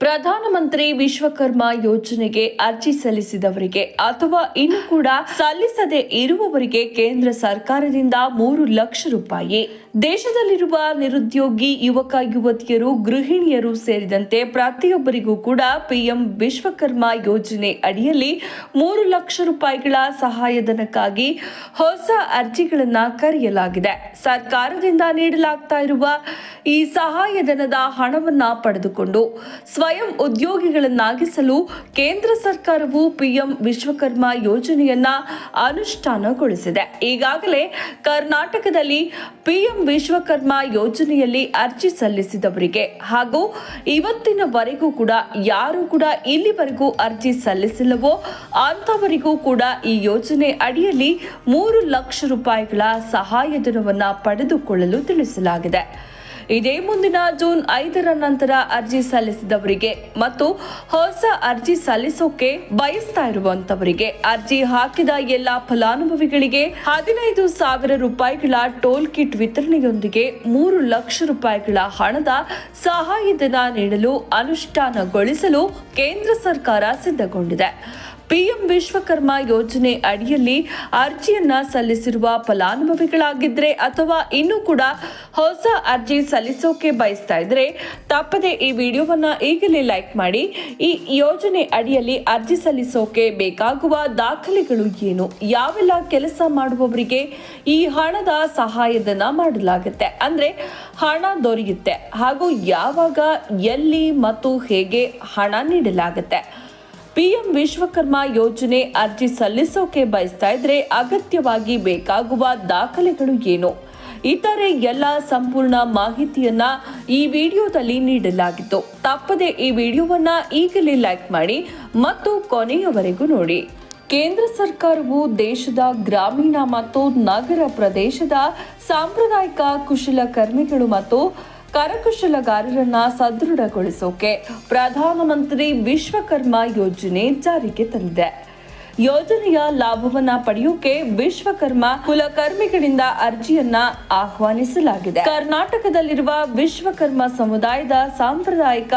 ಪ್ರಧಾನಮಂತ್ರಿ ವಿಶ್ವಕರ್ಮ ಯೋಜನೆಗೆ ಅರ್ಜಿ ಸಲ್ಲಿಸಿದವರಿಗೆ ಅಥವಾ ಇನ್ನು ಕೂಡ ಸಲ್ಲಿಸದೆ ಇರುವವರಿಗೆ ಕೇಂದ್ರ ಸರ್ಕಾರದಿಂದ ಮೂರು ಲಕ್ಷ ರೂಪಾಯಿ. ದೇಶದಲ್ಲಿರುವ ನಿರುದ್ಯೋಗಿ, ಯುವಕ, ಯುವತಿಯರು, ಗೃಹಿಣಿಯರು ಸೇರಿದಂತೆ ಪ್ರತಿಯೊಬ್ಬರಿಗೂ ಕೂಡ ಪಿಎಂ ವಿಶ್ವಕರ್ಮ ಯೋಜನೆ ಅಡಿಯಲ್ಲಿ ಮೂರು ಲಕ್ಷ ರೂಪಾಯಿಗಳ ಸಹಾಯಧನಕ್ಕಾಗಿ ಹೊಸ ಅರ್ಜಿಗಳನ್ನು ಕರೆಯಲಾಗಿದೆ. ಸರ್ಕಾರದಿಂದ ನೀಡಲಾಗ್ತಾ ಇರುವ ಈ ಸಹಾಯಧನದ ಹಣವನ್ನು ಪಡೆದುಕೊಂಡು ಸ್ವಯಂ ಉದ್ಯೋಗಿಗಳನ್ನಾಗಿಸಲು ಕೇಂದ್ರ ಸರ್ಕಾರವು ಪಿಎಂ ವಿಶ್ವಕರ್ಮ ಯೋಜನೆಯನ್ನ ಅನುಷ್ಠಾನಗೊಳಿಸಿದೆ. ಈಗಾಗಲೇ ಕರ್ನಾಟಕದಲ್ಲಿ ಪಿಎಂ ವಿಶ್ವಕರ್ಮ ಯೋಜನೆಯಲ್ಲಿ ಅರ್ಜಿ ಸಲ್ಲಿಸಿದವರಿಗೆ ಹಾಗೂ ಇವತ್ತಿನವರೆಗೂ ಕೂಡ ಯಾರು ಕೂಡ ಇಲ್ಲಿವರೆಗೂ ಅರ್ಜಿ ಸಲ್ಲಿಸಿಲ್ಲವೋ ಅಂಥವರಿಗೂ ಕೂಡ ಈ ಯೋಜನೆ ಅಡಿಯಲ್ಲಿ ಮೂರು ಲಕ್ಷ ರೂಪಾಯಿಗಳ ಸಹಾಯಧನವನ್ನು ಪಡೆದುಕೊಳ್ಳಲು ತಿಳಿಸಲಾಗಿದೆ. ಇದೇ ಮುಂದಿನ ಜೂನ್ ಐದರ ನಂತರ ಅರ್ಜಿ ಸಲ್ಲಿಸಿದವರಿಗೆ ಮತ್ತು ಹೊಸ ಅರ್ಜಿ ಸಲ್ಲಿಸೋಕೆ ಬಯಸ್ತಾ ಇರುವಂತವರಿಗೆ ಅರ್ಜಿ ಹಾಕಿದ ಎಲ್ಲಾ ಫಲಾನುಭವಿಗಳಿಗೆ ಹದಿನೈದು ಸಾವಿರ ರೂಪಾಯಿಗಳ ಟೋಲ್ ಕಿಟ್ ವಿತರಣೆಯೊಂದಿಗೆ ಮೂರು ಲಕ್ಷ ರೂಪಾಯಿಗಳ ಹಣದ ಸಹಾಯಧನ ನೀಡಲು ಅನುಷ್ಠಾನಗೊಳಿಸಲು ಕೇಂದ್ರ ಸರ್ಕಾರ ಸಿದ್ಧಗೊಂಡಿದೆ. ಪಿಎಂ ವಿಶ್ವಕರ್ಮ ಯೋಜನೆ ಅಡಿಯಲ್ಲಿ ಅರ್ಜಿಯನ್ನ ಸಲ್ಲಿಸಿರುವ ಫಲಾನುಭವಿಗಳಾಗಿದ್ರೆ ಅಥವಾ ಇನ್ನೂ ಕೂಡ ಹೊಸ ಅರ್ಜಿ ಸಲ್ಲಿಸೋಕೆ ಬಯಸ್ತಾ ಇದ್ರೆ ತಪ್ಪದೆ ಈ ವಿಡಿಯೋವನ್ನ ಈಗಲೇ ಲೈಕ್ ಮಾಡಿ, ಈ ಯೋಜನೆ ಅಡಿಯಲ್ಲಿ ಅರ್ಜಿ ಸಲ್ಲಿಸೋಕೆ ಬೇಕಾಗುವ ದಾಖಲೆಗಳು ಏನು, ಯಾವೆಲ್ಲ ಕೆಲಸ ಮಾಡುವವರಿಗೆ ಈ ಹಣದ ಸಹಾಯಧನ ಮಾಡಲಾಗುತ್ತೆ, ಅಂದ್ರೆ ಹಣ ದೊರೆಯುತ್ತೆ ಹಾಗೂ ಯಾವಾಗ, ಎಲ್ಲಿ ಮತ್ತು ಹೇಗೆ ಹಣ ನೀಡಲಾಗುತ್ತೆ. ಪಿಎಂ ವಿಶ್ವಕರ್ಮ ಯೋಜನೆ ಅರ್ಜಿ ಸಲ್ಲಿಸೋಕೆ ಬಯಸ್ತಾ ಇದ್ರೆ ಅಗತ್ಯವಾಗಿ ಬೇಕಾಗುವ ದಾಖಲೆಗಳು ಏನು? ಇತರೆ ಎಲ್ಲ ಸಂಪೂರ್ಣ ಮಾಹಿತಿಯನ್ನ ಈ ವಿಡಿಯೋದಲ್ಲಿ ನೀಡಲಾಗಿತ್ತು. ತಪ್ಪದೆ ಈ ವಿಡಿಯೋವನ್ನ ಈಗಲೇ ಲೈಕ್ ಮಾಡಿ ಮತ್ತು ಕೊನೆಯವರೆಗೂ ನೋಡಿ. ಕೇಂದ್ರ ಸರ್ಕಾರವು ದೇಶದ ಗ್ರಾಮೀಣ ಮತ್ತು ನಗರ ಪ್ರದೇಶದ ಸಾಂಪ್ರದಾಯಿಕ ಕುಶಲಕರ್ಮಿಗಳು ಮತ್ತು ಕರಕುಶಲಗಾರರನ್ನ ಸದೃಢಗೊಳಿಸೋಕೆ ಪ್ರಧಾನಮಂತ್ರಿ ವಿಶ್ವಕರ್ಮ ಯೋಜನೆ ಜಾರಿಗೆ ತಂದಿದೆ. ಯೋಜನೆಯ ಲಾಭವನ್ನ ಪಡೆಯೋಕೆ ವಿಶ್ವಕರ್ಮ ಕುಲಕರ್ಮಿಗಳಿಂದ ಅರ್ಜಿಯನ್ನ ಆಹ್ವಾನಿಸಲಾಗಿದೆ. ಕರ್ನಾಟಕದಲ್ಲಿರುವ ವಿಶ್ವಕರ್ಮ ಸಮುದಾಯದ ಸಾಂಪ್ರದಾಯಿಕ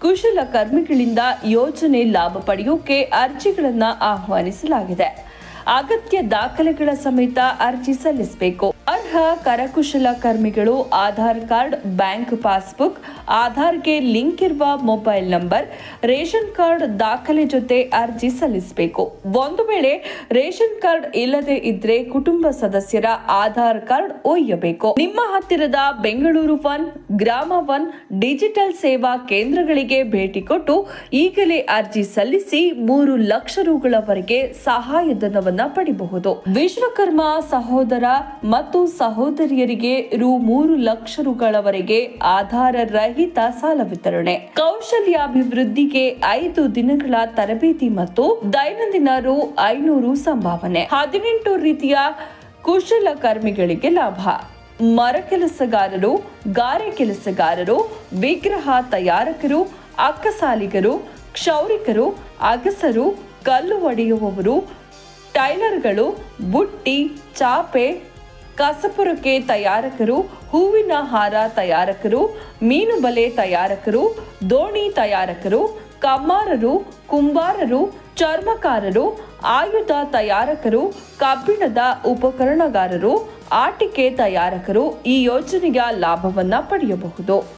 ಕುಶಲಕರ್ಮಿಗಳಿಂದ ಯೋಜನೆ ಲಾಭ ಪಡೆಯೋಕೆ ಅರ್ಜಿಗಳನ್ನ ಆಹ್ವಾನಿಸಲಾಗಿದೆ. ಅಗತ್ಯ ದಾಖಲೆಗಳ ಸಮೇತ ಅರ್ಜಿ ಸಲ್ಲಿಸಬೇಕು. ಅರ್ಹ ಕರಕುಶಲ ಕರ್ಮಿಗಳು ಆಧಾರ್ ಕಾರ್ಡ್, ಬ್ಯಾಂಕ್ ಪಾಸ್ಬುಕ್, ಆಧಾರ್ಗೆ ಲಿಂಕ್ ಇರುವ ಮೊಬೈಲ್ ನಂಬರ್, ರೇಷನ್ ಕಾರ್ಡ್ ದಾಖಲೆ ಜೊತೆ ಅರ್ಜಿ ಸಲ್ಲಿಸಬೇಕು. ಒಂದು ವೇಳೆ ರೇಷನ್ ಕಾರ್ಡ್ ಇಲ್ಲದೆ ಇದ್ರೆ ಕುಟುಂಬ ಸದಸ್ಯರ ಆಧಾರ್ ಕಾರ್ಡ್ ಒಯ್ಯಬೇಕು. ನಿಮ್ಮ ಹತ್ತಿರದ Bengaluru one, Grama one digital ಸೇವಾ ಕೇಂದ್ರಗಳಿಗೆ ಭೇಟಿ ಕೊಟ್ಟು ಈಗಲೇ ಅರ್ಜಿ ಸಲ್ಲಿಸಿ ಮೂರು ಲಕ್ಷ ರುಗಳವರೆಗೆ ಸಹಾಯಧನವನ್ನ ಪಡೆಯಬಹುದು ವಿಶ್ವಕರ್ಮ ಸಹೋದರ ಮತ್ತು ಸಹೋದರಿಯರಿಗೆ ರು ಮೂರು ಲಕ್ಷ ರುಗಳವರೆಗೆ ಆಧಾರ ರಹಿತ ಸಾಲ ವಿತರಣೆ. ಕೌಶಲ್ಯಾಭಿವೃದ್ಧಿಗೆ ಐದು ದಿನಗಳ ತರಬೇತಿ ಮತ್ತು ದೈನಂದಿನ ರು ಐನೂರು ಸಂಭಾವನೆ. ಹದಿನೆಂಟು ರೀತಿಯ ಕುಶಲಕರ್ಮಿಗಳಿಗೆ ಲಾಭ. ಮರ ಕೆಲಸಗಾರರು, ಗಾರೆ ಕೆಲಸಗಾರರು, ವಿಗ್ರಹ ತಯಾರಕರು, ಅಕ್ಕಸಾಲಿಗರು, ಕ್ಷೌರಿಕರು, ಅಗಸರು, ಕಲ್ಲು ಒಡೆಯುವವರು, ಟೈಲರ್ಗಳು, ಬುಟ್ಟಿ, ಚಾಪೆ ಕಸಪುರಕೆ ತಯಾರಕರು, ಹೂವಿನ ಹಾರ ತಯಾರಕರು ಮೀನು ಬಲೆ ತಯಾರಕರು, ದೋಣಿ ತಯಾರಕರು, ಕಮ್ಮಾರರು, ಕುಂಬಾರರು, ಚರ್ಮಕಾರರು, ಆಯುಧ ತಯಾರಕರು, ಕಬ್ಬಿಣದ ಉಪಕರಣಗಾರರು, ಆಟಿಕೆ ತಯಾರಕರು ಈ ಯೋಜನೆಯ ಲಾಭವನ್ನು ಪಡೆಯಬಹುದು.